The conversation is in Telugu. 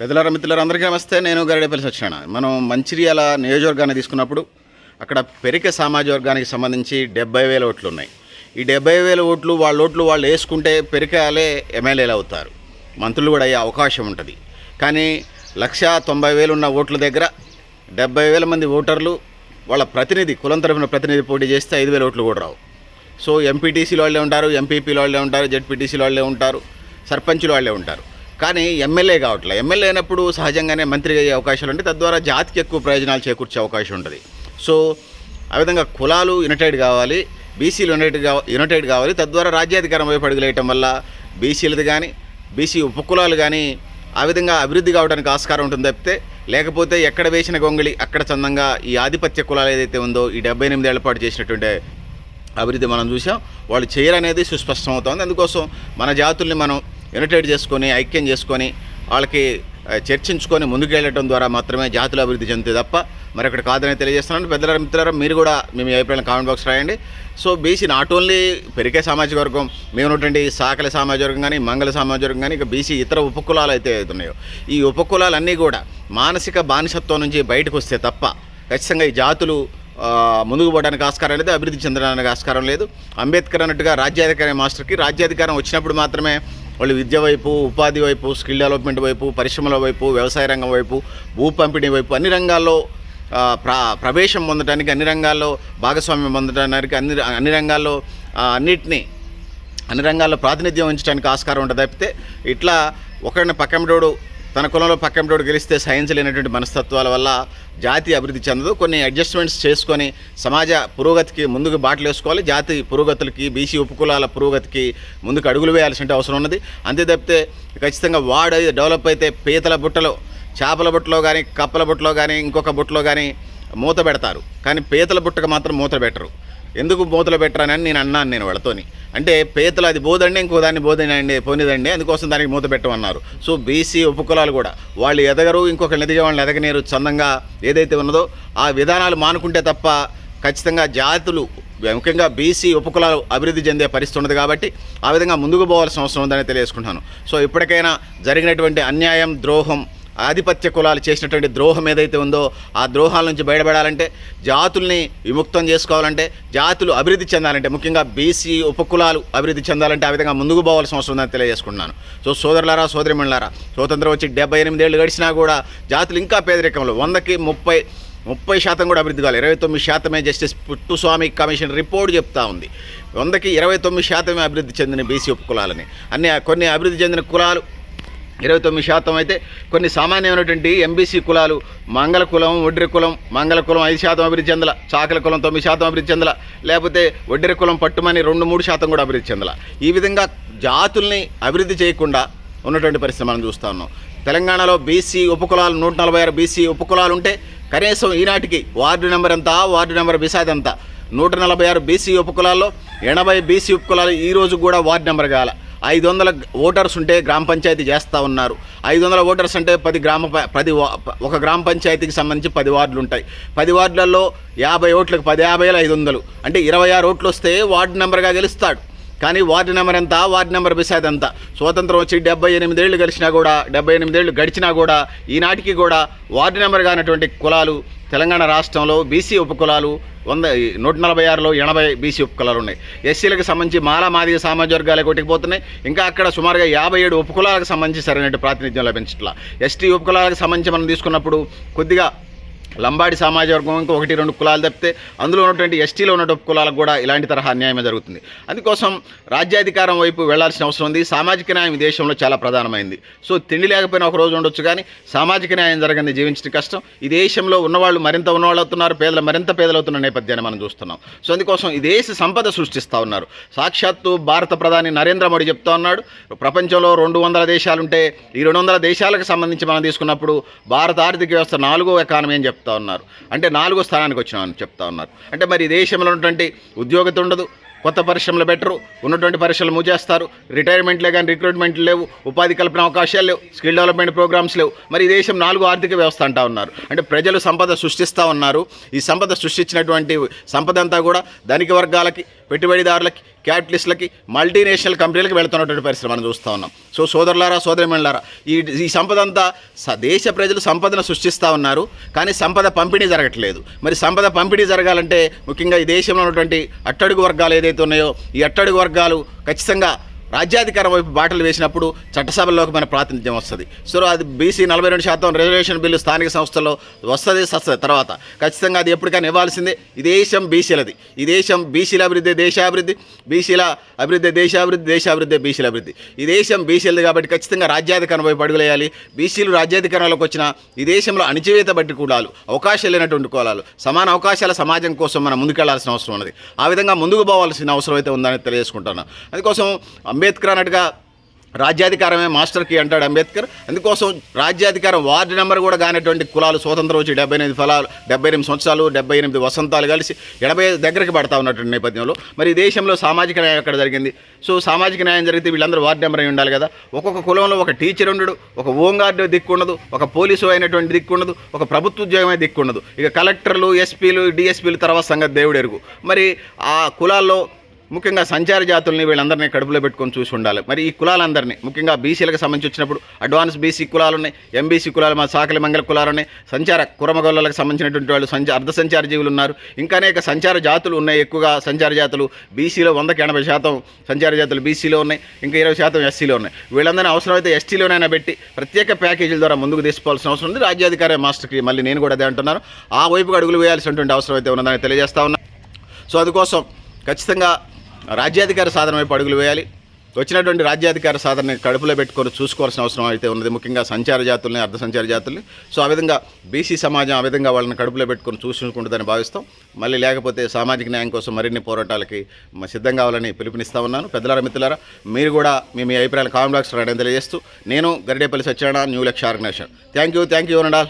పెద్దలార మిత్రులారు అందరికీ నమస్తే. నేను గరడేపల్లి సత్యనారాయణ. మనం మంచిర్యాల నియోజకవర్గాన్ని తీసుకున్నప్పుడు అక్కడ పెరిక సామాజిక వర్గానికి సంబంధించి డెబ్బై వేల ఓట్లు ఉన్నాయి. ఈ డెబ్బై వేల ఓట్లు వాళ్ళ ఓట్లు వాళ్ళు వేసుకుంటే పెరికాలే ఎమ్మెల్యేలు అవుతారు. మంత్రులు కూడా అయ్యే అవకాశం ఉంటుంది. కానీ లక్ష తొంభై వేలు ఉన్న ఓట్ల దగ్గర డెబ్బై వేల మంది ఓటర్లు వాళ్ళ ప్రతినిధి కులం తరఫున ప్రతినిధి పోటీ చేస్తే ఐదు వేల ఓట్లు కూడా రావు. సో ఎంపీటీసీలు వాళ్ళే ఉంటారు ఎంపీపీలు వాళ్ళే ఉంటారు జెడ్పీటీసీలు వాళ్ళే ఉంటారు సర్పంచులు వాళ్ళే ఉంటారు. కానీ ఎమ్మెల్యే కావట్లే. ఎమ్మెల్యే అయినప్పుడు సహజంగానే మంత్రిగా అయ్యే అవకాశాలు ఉంటాయి. తద్వారా జాతికి ఎక్కువ ప్రయోజనాలు చేకూర్చే అవకాశం ఉంటుంది. సో ఆ విధంగా కులాలు యునైటెడ్ కావాలి బీసీలు యునైటెడ్ కావ యునైటెడ్ కావాలి. తద్వారా రాజ్యాధికారం వైపు అడుగులేయటం వల్ల బీసీలది కానీ బీసీ ఉపకులాలు కానీ ఆ విధంగా అభివృద్ధి కావడానికి ఆస్కారం ఉంటుంది తప్పితే లేకపోతే ఎక్కడ వేసిన గొంగళి అక్కడ చందంగా ఈ ఆధిపత్య కులాలు ఏదైతే ఉందో ఈ డెబ్బై ఎనిమిది ఏళ్ళ పాటు చేసినటువంటి అభివృద్ధి మనం చూసాం వాళ్ళు చేయరనేది సుస్పష్టం అవుతుంది అందుకోసం మన జాతుల్ని మనం యునైటెడ్ చేసుకొని ఐక్యం చేసుకొని వాళ్ళకి చర్చించుకొని ముందుకెళ్ళటం ద్వారా మాత్రమే జాతుల అభివృద్ధి చెందితే తప్ప మరొకటి కాదని తెలియజేస్తున్నాను. పెద్దల మిత్రులారా మీరు కూడా మేము అభిప్రాయం కామెంట్ బాక్స్ రాయండి. సో బీసీ నాట్ ఓన్లీ పెరిగే సామాజిక వర్గం మేము ఉన్నటువంటి సాకల సామాజిక వర్గం కానీ మంగళ సామాజిక వర్గం కానీ ఇక బీసీ ఇతర ఉపకులాలు అయితే ఉన్నాయో ఈ ఉపకులాలన్నీ కూడా మానసిక బానిసత్వం నుంచి బయటకు వస్తే తప్ప ఖచ్చితంగా ఈ జాతులు ముందుకు పోవడానికి ఆస్కారం లేదు అభివృద్ధి చెందడానికి ఆస్కారం లేదు. అంబేద్కర్ అన్నట్టుగా రాజ్యాధికారి మాస్టర్కి రాజ్యాధికారం వచ్చినప్పుడు మాత్రమే వాళ్ళు విద్య వైపు ఉపాధి వైపు స్కిల్ డెవలప్మెంట్ వైపు పరిశ్రమల వైపు వ్యవసాయ రంగం వైపు భూ పంపిణీ వైపు అన్ని రంగాల్లో ప్రా ప్రవేశం పొందడానికి అన్ని రంగాల్లో భాగస్వామ్యం పొందడానికి అన్ని అన్ని రంగాల్లో అన్నిటినీ అన్ని రంగాల్లో ప్రాతినిధ్యం వహించడానికి ఆస్కారం ఉంటుంది తప్పితే ఇట్లా ఒకరిని పక్కమిడోడు తన కులంలో పక్కంటోడు గెలిస్తే సైన్స్ లేనటువంటి మనస్తత్వాల వల్ల జాతి అభివృద్ధి చెందదు. కొన్ని అడ్జస్ట్మెంట్స్ చేసుకొని సమాజ పురోగతికి ముందుకు బాటలు వేసుకోవాలి. జాతి పురోగతులకి బీసీ ఉపకులాల పురోగతికి ముందుకు అడుగులు వేయాల్సిన అవసరం ఉన్నది. అంతే తప్పితే ఖచ్చితంగా వాడు డెవలప్ అయితే పీతల బుట్టలో చేపల బుట్టలో కానీ కప్పల బుట్టలో కానీ ఇంకొక బుట్టలో కానీ మూత పెడతారు. కానీ పీతల బుట్టకు మాత్రం మూత పెట్టరు. ఎందుకు మూతలు పెట్టరానని నేను అన్నాను నేను వాళ్ళతోని. అంటే పేతలు అది బోదండి ఇంకో దాన్ని బోదండి పోనిదండి అందుకోసం దానికి మూత పెట్టమన్నారు. సో బీసీ ఉపకులాలు కూడా వాళ్ళు ఎదగరు ఇంకొకరిని ఎదిగే వాళ్ళని ఎదగనేరు చందంగా ఏదైతే ఉన్నదో ఆ విధానాలు మానుకుంటే తప్ప ఖచ్చితంగా జాతులు ముఖ్యంగా బీసీ ఉపకులాలు అభివృద్ధి చెందే పరిస్థితి ఉన్నది కాబట్టి ఆ విధంగా ముందుకు పోవాల్సిన అవసరం ఉందని తెలియజేసుకుంటున్నాను. సో ఇప్పటికైనా జరిగినటువంటి అన్యాయం ద్రోహం ఆధిపత్య కులాలు చేసినటువంటి ద్రోహం ఏదైతే ఉందో ఆ ద్రోహాల నుంచి బయటపడాలంటే జాతుల్ని విముక్తం చేసుకోవాలంటే జాతులు అభివృద్ధి చెందాలంటే ముఖ్యంగా బీసీ ఉపకులాలు అభివృద్ధి చెందాలంటే ఆ విధంగా ముందుకు పోవాల్సిన అవసరం ఉందని తెలియజేసుకుంటున్నాను. సో సోదరులారా సోదరిమణులారా స్వతంత్రం వచ్చి డెబ్బై ఎనిమిదేళ్ళు గడిచినా కూడా జాతులు ఇంకా పేదరికంలో వందకి ముప్పై ముప్పై శాతం కూడా అభివృద్ధి కావాలి ఇరవై తొమ్మిది శాతమే జస్టిస్ పుట్టుస్వామి కమిషన్ రిపోర్ట్ చెప్తా ఉంది. వందకి ఇరవై తొమ్మిది శాతమే అభివృద్ధి చెందిన బీసీ ఉపకులాలని. అన్ని కొన్ని అభివృద్ధి చెందిన కులాలు ఇరవై తొమ్మిది శాతం అయితే కొన్ని సామాన్యమైనటువంటి ఎంబీసీ కులాలు మంగళ కులం ఒడ్డెర కులం మంగళ కులం ఐదు శాతం అభివృద్ధి చెందల చాకల కులం తొమ్మిది శాతం అభివృద్ధి చెందల లేకపోతే ఒడ్డెర కులం పట్టుమని రెండు మూడు శాతం కూడా అభివృద్ధి చెందల. ఈ విధంగా జాతుల్ని అభివృద్ధి చేయకుండా ఉన్నటువంటి పరిస్థితి మనం చూస్తూ ఉన్నాం. తెలంగాణలో బీసీ ఉపకులాలు నూట నలభై ఆరు బీసీ ఉపకులాలు ఉంటే కనీసం ఈనాటికి వార్డు నెంబర్ ఎంత వార్డు నెంబర్ బిసాద్ ఎంత? నూట నలభై ఆరు బీసీ ఉపకులాల్లో ఎనభై బీసీ ఉపకులాలు ఈ రోజు కూడా వార్డు నెంబర్ కావాలి ఐదు వందల ఓటర్స్ ఉంటే గ్రామ పంచాయతీ చేస్తూ ఉన్నారు. ఐదు వందల ఓటర్స్ అంటే పది గ్రామ పది ఒక గ్రామ పంచాయతీకి సంబంధించి పది వార్డులు ఉంటాయి పది వార్డులలో యాభై ఓట్లకు పది యాభైలు ఐదు వందలు అంటే ఇరవై ఆరు ఓట్లు వస్తే వార్డు నెంబర్గా గెలుస్తాడు. కానీ వార్డు నెంబర్ ఎంత వార్డు నెంబర్ బిసాద్ ఎంత? స్వాతంత్రం వచ్చి డెబ్బై ఎనిమిదేళ్ళు గడిచినా కూడా డెబ్బై ఎనిమిదేళ్ళు గడిచినా కూడా ఈనాటికి కూడా వార్డు నెంబర్ కానటువంటి కులాలు తెలంగాణ రాష్ట్రంలో బీసీ ఉపకులాలు వంద నూట నలభై ఆరులో ఎనభై బీసీ ఉపకులాలు ఉన్నాయి. ఎస్సీలకు సంబంధించి మాలా మాదిగ సామాజిక వర్గాలు కొట్టుకుపోతున్నాయి. ఇంకా అక్కడ సుమారుగా యాభై ఏడు ఉపకులాలకు సంబంధించి సరైన ప్రాతినిధ్యం లభించట్లా. ఎస్టీ ఉపకులాలకు సంబంధించి మనం తీసుకున్నప్పుడు కొద్దిగా లంబాడి సామాజిక వర్గం ఇంకా ఒకటి రెండు కులాలు తప్పితే అందులో ఉన్నటువంటి ఎస్టీలో ఉన్నటువంటి కులాలకు కూడా ఇలాంటి తరహా అన్యాయమే జరుగుతుంది. అందుకోసం రాజ్యాధికారం వైపు వెళ్ళాల్సిన అవసరం ఉంది. సామాజిక న్యాయం ఈ దేశంలో చాలా ప్రధానమైంది. సో తిండి లేకపోయినా ఒక రోజు ఉండొచ్చు కానీ సామాజిక న్యాయం జరగని జీవించడం కష్టం. ఈ దేశంలో ఉన్నవాళ్ళు మరింత ఉన్నవాళ్ళు అవుతున్నారు పేదలు మరింత పేదలు అవుతున్న నేపథ్యాన్ని మనం చూస్తున్నాం. సో అందుకోసం ఈ దేశ సంపద సృష్టిస్తూ ఉన్నారు. సాక్షాత్తు భారత ప్రధాని నరేంద్ర మోడీ చెప్తా ఉన్నాడు ప్రపంచంలో రెండు వందల దేశాలుంటే ఈ రెండు వందల దేశాలకు సంబంధించి మనం తీసుకున్నప్పుడు భారత ఆర్థిక వ్యవస్థ నాలుగో ఎకానమీ అని చెప్తాం చెప్తా ఉన్నారు. అంటే నాలుగో స్థానానికి వచ్చినామని చెప్తా ఉన్నారు. అంటే మరి ఈ దేశంలో ఉన్నటువంటి ఉద్యోగత ఉండదు కొత్త పరిశ్రమలు బెటరు ఉన్నటువంటి పరిశ్రమలు మూజేస్తారు రిటైర్మెంట్లే కానీ రిక్రూట్మెంట్లు లేవు ఉపాధి కల్పన అవకాశాలు లేవు స్కిల్ డెవలప్మెంట్ ప్రోగ్రామ్స్ లేవు. మరి ఈ దేశం నాలుగు ఆర్థిక వ్యవస్థ అంటా ఉన్నారు. అంటే ప్రజలు సంపద సృష్టిస్తూ ఉన్నారు. ఈ సంపద సృష్టించినటువంటి సంపద అంతా కూడా ధనిక వర్గాలకి పెట్టుబడిదారులకి క్యాపిటలిస్టులకి మల్టీనేషనల్ కంపెనీలకు వెళ్తున్నటువంటి పరిస్థితి మనం చూస్తూ ఉన్నాం. సో సోదరులారా సోదరిమణులారా ఈ ఈ సంపద అంతా దేశ ప్రజలు సంపదను సృష్టిస్తూ ఉన్నారు కానీ సంపద పంపిణీ జరగట్లేదు. మరి సంపద పంపిణీ జరగాలంటే ముఖ్యంగా ఈ దేశంలో ఉన్నటువంటి అట్టడుగు వర్గాలు ఏదైతే ఉన్నాయో ఈ అట్టడుగు వర్గాలు ఖచ్చితంగా రాజ్యాధికారం వైపు బాటలు వేసినప్పుడు చట్టసభల్లోకి మన ప్రాతినిధ్యం వస్తుంది. సో అది బీసీ నలభై రెండు శాతం రిజర్వేషన్ బిల్లు స్థానిక సంస్థల్లో వస్తుంది వస్తుంది తర్వాత ఖచ్చితంగా అది ఎప్పటికైనా ఇవ్వాల్సిందే. ఈ దేశం బీసీలది ఈ దేశం బీసీల అభివృద్ధి దేశాభివృద్ధి బీసీల అభివృద్ధి దేశాభివృద్ధి దేశాభివృద్ధి బీసీల అభివృద్ధి. ఈ దేశం బీసీలది కాబట్టి ఖచ్చితంగా రాజ్యాధికారం వైపు అడుగులేయాలి. బీసీలు రాజ్యాధికారంలోకి వచ్చిన ఈ దేశంలో అణిచివేత బట్టి కులాలు అవకాశాలు లేనటువంటి కులాలు సమాన అవకాశాల సమాజం కోసం మనం ముందుకెళ్ళాల్సిన అవసరం ఉన్నది. ఆ విధంగా ముందుకు పోవాల్సిన అవసరం అయితే ఉందని తెలియజేసుకుంటున్నాను అందుకోసం అంబేద్కర్ అన్నట్టుగా రాజ్యాధికారమే మాస్టర్కి అంటాడు అంబేద్కర్. అందుకోసం రాజ్యాధికారం వార్డు నెంబర్ కూడా కానటువంటి కులాలు స్వతంత్రం వచ్చి డెబ్బై ఎనిమిది ఫలాలు డెబ్బై ఎనిమిది సంవత్సరాలు డెబ్బై ఎనిమిది వసంతాలు కలిసి ఎనభై దగ్గరికి పడతా ఉన్నటువంటి నేపథ్యంలో మరి ఈ దేశంలో సామాజిక న్యాయం ఎక్కడ జరిగింది? సో సామాజిక న్యాయం జరిగితే వీళ్ళందరూ వార్డు నెంబర్ అయి ఉండాలి కదా. ఒక్కొక్క కులంలో ఒక టీచర్ ఉండడు ఒక హోంగార్డు దిక్కు ఉండదు ఒక పోలీసు అయినటువంటి దిక్కు ఉండదు ఒక ప్రభుత్వ ఉద్యోగమే దిక్కు ఉండదు. ఇక కలెక్టర్లు ఎస్పీలు డిఎస్పీలు తర్వాత సంగతి దేవుడు ఎరుగు మరి ఆ కులాల్లో ముఖ్యంగా సంచార జాతుల్ని వీళ్ళందరినీ కడుపులో పెట్టుకొని చూసి ఉండాలి. మరి ఈ కులాలందరినీ ముఖ్యంగా బీసీలకు సంబంధించి వచ్చినప్పుడు అడ్వాన్స్ బీసీ కులాలు ఉన్నాయి ఎంబీసీ కులాలు మా సాకలి మంగళ కులాలు ఉన్నాయి సంచార కురమగొల్లలకు సంబంధించినటువంటి వాళ్ళు సంచ అర్ధ సంచార జీవులు ఉన్నారు. ఇంకా అనేక సంచార జాతులు ఉన్నాయి ఎక్కువగా సంచార జాతులు బీసీలో వందకి ఎనభై శాతం సంచార జాతులు బీసీలో ఉన్నాయి ఇంకా ఇరవై శాతం ఎస్సీలో ఉన్నాయి. వీళ్ళందరినీ అవసరమైతే ఎస్టీలోనైనా పెట్టి ప్రత్యేక ప్యాకేజీల ద్వారా ముందుకు తీసుకోవాల్సిన అవసరం ఉంది. రాజ్యాధికార మాస్టర్కి మళ్ళీ నేను కూడా అదే అంటున్నాను. ఆ వైపుకు అడుగులు వేయాల్సినటువంటి అవసరం అయితే ఉన్నదని తెలియజేస్తా ఉన్నా. సో అందుకోసం ఖచ్చితంగా రాజ్యాధికార సాధన వైపు అడుగులు వేయాలి. వచ్చినటువంటి రాజ్యాధికార సాధనని కడుపులో పెట్టుకొని చూసుకోవాల్సిన అవసరం అయితే ఉన్నది. ముఖ్యంగా సంచార జాతుల్ని అర్ధ సంచార జాతుల్ని. సో ఆ విధంగా బీసీ సమాజం ఆ విధంగా వాళ్ళని కడుపులో పెట్టుకొని చూసుకుంటుందని భావిస్తాం. మళ్ళీ లేకపోతే సామాజిక న్యాయం కోసం మరిన్ని పోరాటాలకి సిద్ధం కావాలని పిలుపునిస్తా ఉన్నాను. పెద్దలారా మిత్రులారా మీరు కూడా మీ మీ అభిప్రాయాలు కామెంట్ బాక్స్ రాయడం తెలియజేస్తూ నేను Garidepalli Satyanarayana new Lakshya organization. Thank you thank you all